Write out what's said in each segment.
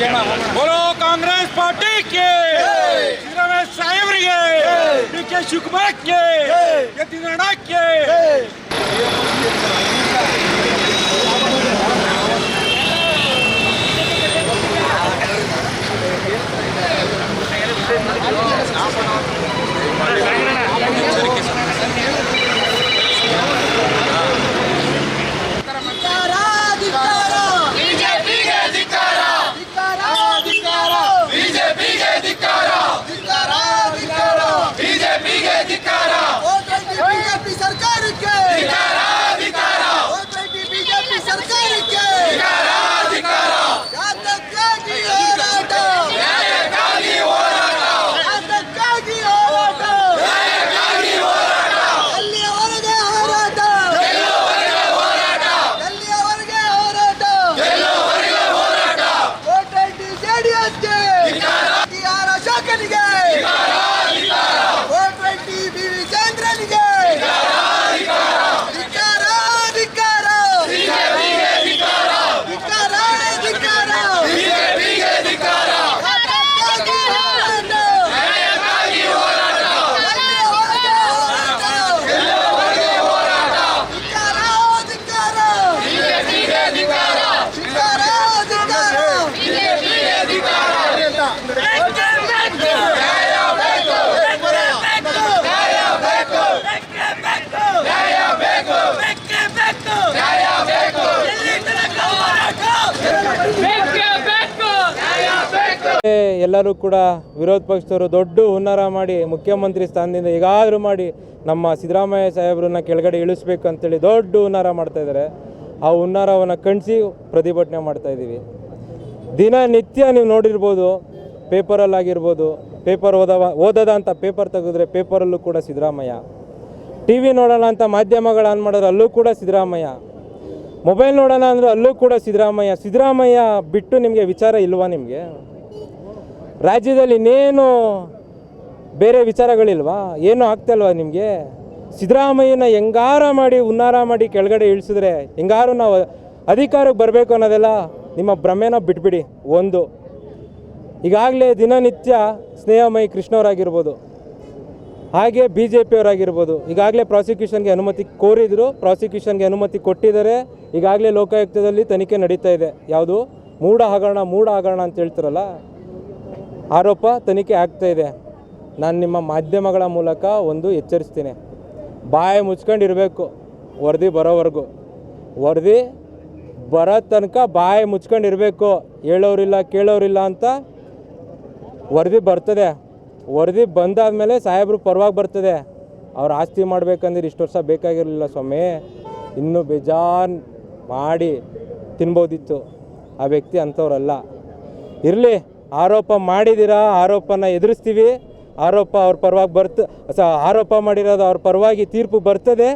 बोलो ಕಾಂಗ್ರೆಸ್ ಪಾರ್ಟಿಗೆ ಸಾಹೇಬರಿಗೆ ಡಿ ಕೆ ಶಿವಕುಮಾರ್ ಎಲ್ಲರೂ ಕೂಡ ವಿರೋಧ ಪಕ್ಷದವರು ದೊಡ್ಡ ಹುನ್ನಾರ ಮಾಡಿ ಮುಖ್ಯಮಂತ್ರಿ ಸ್ಥಾನದಿಂದ ಈಗಾದರೂ ಮಾಡಿ ನಮ್ಮ ಸಿದ್ದರಾಮಯ್ಯ ಸಾಹೇಬ್ರನ್ನ ಕೆಳಗಡೆ ಇಳಿಸ್ಬೇಕು ಅಂತೇಳಿ ದೊಡ್ಡ ಹುನ್ನಾರ ಮಾಡ್ತಾ ಇದ್ದಾರೆ. ಆ ಹುನ್ನಾರವನ್ನು ಕಣಿಸಿ ಪ್ರತಿಭಟನೆ ಮಾಡ್ತಾ ಇದ್ದೀವಿ. ದಿನನಿತ್ಯ ನೀವು ನೋಡಿರ್ಬೋದು ಪೇಪರಲ್ಲಾಗಿರ್ಬೋದು ಪೇಪರ್ ಓದವ, ಓದದ ಅಂತ ಪೇಪರ್ ತೆಗೆದ್ರೆ ಪೇಪರಲ್ಲೂ ಕೂಡ ಸಿದ್ದರಾಮಯ್ಯ. ಟಿ ವಿ ನೋಡೋಣ ಅಂತ ಮಾಧ್ಯಮಗಳು ಆನ್ ಮಾಡಿದ್ರೆ ಅಲ್ಲೂ ಕೂಡ ಸಿದ್ದರಾಮಯ್ಯ. ಮೊಬೈಲ್ ನೋಡೋಣ ಅಂದ್ರೆ ಅಲ್ಲೂ ಕೂಡ ಸಿದ್ದರಾಮಯ್ಯ. ಸಿದ್ದರಾಮಯ್ಯ ಬಿಟ್ಟು ನಿಮಗೆ ವಿಚಾರ ಇಲ್ವಾ ನಿಮಗೆ? ರಾಜ್ಯದಲ್ಲಿ ಇನ್ನೇನು ಬೇರೆ ವಿಚಾರಗಳಿಲ್ವಾ? ಏನೂ ಆಗ್ತಲ್ವಾ ನಿಮಗೆ? ಸಿದ್ದರಾಮಯ್ಯನ ಹೆಂಗಾರ ಮಾಡಿ ಉನ್ನಾರ ಮಾಡಿ ಕೆಳಗಡೆ ಇಳಿಸಿದ್ರೆ ಹೆಂಗಾರು ನಾವು ಅಧಿಕಾರಕ್ಕೆ ಬರಬೇಕು ಅನ್ನೋದೆಲ್ಲ ನಿಮ್ಮ ಭ್ರಮೆನ ಬಿಟ್ಬಿಡಿ, ಒಂದು. ಈಗಾಗಲೇ ದಿನನಿತ್ಯ ಸ್ನೇಹಮಯಿ ಕೃಷ್ಣವರಾಗಿರ್ಬೋದು, ಹಾಗೆ ಬಿ ಜೆ ಪಿಯವರಾಗಿರ್ಬೋದು ಈಗಾಗಲೇ ಪ್ರಾಸಿಕ್ಯೂಷನ್ಗೆ ಅನುಮತಿ ಕೋರಿದ್ರು, ಪ್ರಾಸಿಕ್ಯೂಷನ್ಗೆ ಅನುಮತಿ ಕೊಟ್ಟಿದ್ದಾರೆ, ಈಗಾಗಲೇ ಲೋಕಾಯುಕ್ತದಲ್ಲಿ ತನಿಖೆ ನಡೀತಾ ಇದೆ. ಯಾವುದು? ಮೂಡ ಹಗರಣ ಮೂಡ ಹಗರಣ ಅಂತ ಹೇಳ್ತಾರಲ್ಲ? ಆರೋಪ ತನಿಖೆ ಆಗ್ತಾ ಇದೆ. ನಾನು ನಿಮ್ಮ ಮಾಧ್ಯಮಗಳ ಮೂಲಕ ಒಂದು ಎಚ್ಚರಿಸ್ತೀನಿ. ಬಾಯಿ ಮುಚ್ಕೊಂಡಿರಬೇಕು ವರದಿ ಬರೋವರೆಗೂ. ವರದಿ ಬರೋ ತನಕ ಬಾಯಿ ಮುಚ್ಕೊಂಡಿರಬೇಕು. ಹೇಳೋರಿಲ್ಲ, ಕೇಳೋರಿಲ್ಲ ಅಂತ ವರದಿ ಬರ್ತದೆ. ವರದಿ ಬಂದಾದಮೇಲೆ ಸಾಹೇಬ್ರು ಪರವಾಗಿ ಬರ್ತದೆ. ಅವ್ರು ಆಸ್ತಿ ಮಾಡ್ಬೇಕಂದ್ರೆ ಇಷ್ಟು ವರ್ಷ ಬೇಕಾಗಿರಲಿಲ್ಲ ಸ್ವಾಮಿ. ಇನ್ನೂ ಬೇಜಾನ್ ಮಾಡಿ ತಿನ್ಬೋದಿತ್ತು. ಆ ವ್ಯಕ್ತಿ ಅಂಥವ್ರಲ್ಲ. ಇರಲಿ. ಆರೋಪ ಮಾಡಿದ್ದೀರಾ ಆರೋಪನ ಎದುರಿಸ್ತೀವಿ. ಆರೋಪ ಅವ್ರ ಪರವಾಗಿ ಬರ್ತ, ಸ, ಆರೋಪ ಮಾಡಿರೋದು ಅವ್ರ ಪರವಾಗಿ ತೀರ್ಪು ಬರ್ತದೆ.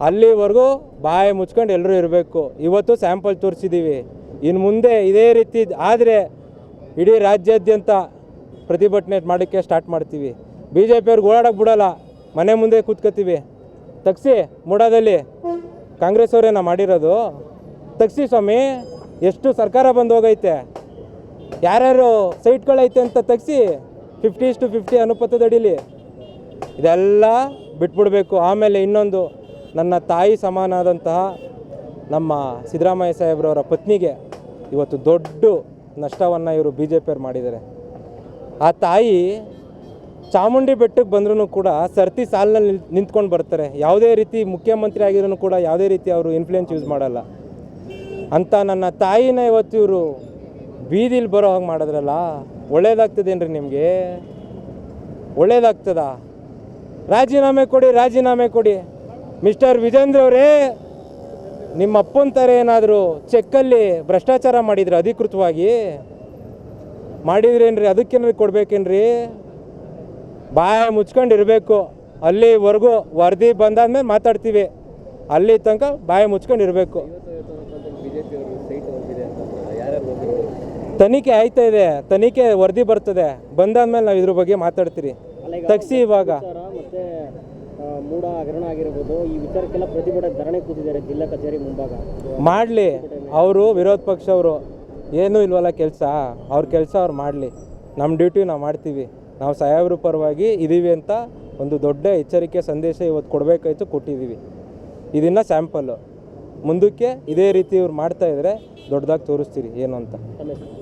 ಅಲ್ಲಿವರೆಗೂ ಬಾಯಿ ಮುಚ್ಕೊಂಡು ಎಲ್ಲರೂ ಇರಬೇಕು. ಇವತ್ತು ಸ್ಯಾಂಪಲ್ ತೋರಿಸಿದ್ದೀವಿ ಇನ್ನು ಮುಂದೆ ಇದೇ ರೀತಿ ಆದರೆ ಇಡೀ ರಾಜ್ಯಾದ್ಯಂತ ಪ್ರತಿಭಟನೆ ಮಾಡೋಕ್ಕೆ ಸ್ಟಾರ್ಟ್ ಮಾಡ್ತೀವಿ. ಬಿ ಜೆ ಪಿಯವ್ರಿಗೆ ಓಡಾಡಕ್ಕೆ ಬಿಡೋಲ್ಲ. ಮನೆ ಮುಂದೆ ಕೂತ್ಕೋತೀವಿ ತಗ್ಸಿ, ಮೂಡಾದಲ್ಲಿ. ಕಾಂಗ್ರೆಸ್ ಅವರೇನ ಮಾಡಿರೋದು. ತಗ್ಸಿ ಸ್ವಾಮಿ, ಎಷ್ಟು ಸರ್ಕಾರ ಬಂದು ಹೋಗೈತೆ. ಯಾರ್ಯಾರು ಸೈಟ್ಗಳೈತೆ ಅಂತ ತೆಗ್ಸಿ ಫಿಫ್ಟಿ ಟು ಫಿಫ್ಟಿ ಅನುಪಾತದಡಿಲಿ ಇದೆಲ್ಲ ಬಿಟ್ಬಿಡಬೇಕು. ಆಮೇಲೆ ಇನ್ನೊಂದು ನನ್ನ ತಾಯಿ ಸಮಾನಾದಂತಹ ನಮ್ಮ ಸಿದ್ದರಾಮಯ್ಯ ಸಾಹೇಬ್ರವರ ಪತ್ನಿಗೆ ಇವತ್ತು ದೊಡ್ಡ ನಷ್ಟವನ್ನು ಇವರು ಬಿ ಜೆ ಪಿಯವ್ರು ಮಾಡಿದ್ದಾರೆ. ಆ ತಾಯಿ ಚಾಮುಂಡಿ ಬೆಟ್ಟಕ್ಕೆ ಬಂದ್ರೂ ಕೂಡ ಸರ್ತಿ ಸಾಲಿನಲ್ಲಿ ನಿಂತ್ಕೊಂಡು ಬರ್ತಾರೆ. ಯಾವುದೇ ರೀತಿ ಮುಖ್ಯಮಂತ್ರಿ ಆಗಿರೋನು ಕೂಡ ಯಾವುದೇ ರೀತಿ ಅವರು ಇನ್ಫ್ಲುಯೆನ್ಸ್ ಯೂಸ್ ಮಾಡಲ್ಲ. ಅಂತ ನನ್ನ ತಾಯಿನ ಇವತ್ತು ಇವರು ಬೀದಿಲಿ ಬರೋ ಹಾಗೆ ಮಾಡಿದ್ರಲ್ಲ, ಒಳ್ಳೇದಾಗ್ತದೇನ್ರಿ ನಿಮಗೆ? ಒಳ್ಳೇದಾಗ್ತದ? ರಾಜೀನಾಮೆ ಕೊಡಿ ರಾಜೀನಾಮೆ ಕೊಡಿ. ಮಿಸ್ಟರ್ ವಿಜೇಂದ್ರ ಅವರೇ ನಿಮ್ಮ ಅಪ್ಪನ ಥರ ಏನಾದರೂ ಚೆಕ್ಕಲ್ಲಿ ಭ್ರಷ್ಟಾಚಾರ ಮಾಡಿದ್ರೆ ಅಧಿಕೃತವಾಗಿ? ಮಾಡಿದ್ರೇನ್ರಿ ಅದಕ್ಕೇನ್ರಿ ಕೊಡ್ಬೇಕೇನ್ರಿ? ಬಾಯ ಮುಚ್ಕೊಂಡು ಇರಬೇಕು ಅಲ್ಲಿವರೆಗೂ ವರದಿ ಬಂದಾದ್ಮೇಲೆ ಮಾತಾಡ್ತೀವಿ. ಅಲ್ಲಿ ತನಕ ಬಾಯ ಮುಚ್ಕೊಂಡು ಇರಬೇಕು ತನಿಖೆ ಆಯ್ತಾ ಇದೆ ತನಿಖೆ ವರದಿ ಬರ್ತದೆ. ಬಂದಾದ್ಮೇಲೆ ನಾವು ಇದ್ರ ಬಗ್ಗೆ ಮಾತಾಡ್ತೀರಿ. ತಗ್ಸಿ ಇವಾಗ. ಮತ್ತೆ ಆ, ಮೂಢ ಹಗರಣ ಆಗಿರ್ಬೋದು ಈ ವಿಚಾರಕ್ಕೆಲ್ಲ ಪ್ರತಿಭಟನೆ ಧರಣಿ ಕೂತಿದ್ದಾರೆ ಜಿಲ್ಲಾ ಕಚೇರಿ ಮುಂಭಾಗ. ಮಾಡಲಿ. ಅವರು ವಿರೋಧ ಪಕ್ಷ ಅವರು ಏನೂ ಇಲ್ವಲ್ಲ ಕೆಲಸ? ಅವ್ರ ಕೆಲಸ ಅವ್ರು ಮಾಡಲಿ. ನಮ್ಮ ಡ್ಯೂಟಿ ನಾವು ಮಾಡ್ತೀವಿ. ನಾವು ಸಾಹೇಬ್ರ ಪರವಾಗಿ ಇದ್ದೀವಿ ಅಂತ ಒಂದು ದೊಡ್ಡ ಎಚ್ಚರಿಕೆ ಸಂದೇಶ ಇವತ್ತು ಕೊಡಬೇಕಾಯ್ತು ಕೊಟ್ಟಿದ್ದೀವಿ ಇದನ್ನು ಸ್ಯಾಂಪಲ್ಲು ಮುಂದಕ್ಕೆ ಇದೇ ರೀತಿ ಇವ್ರು ಮಾಡ್ತಾಯಿದ್ರೆ ದೊಡ್ಡದಾಗಿ ತೋರಿಸ್ತೀರಿ ಏನು ಅಂತ.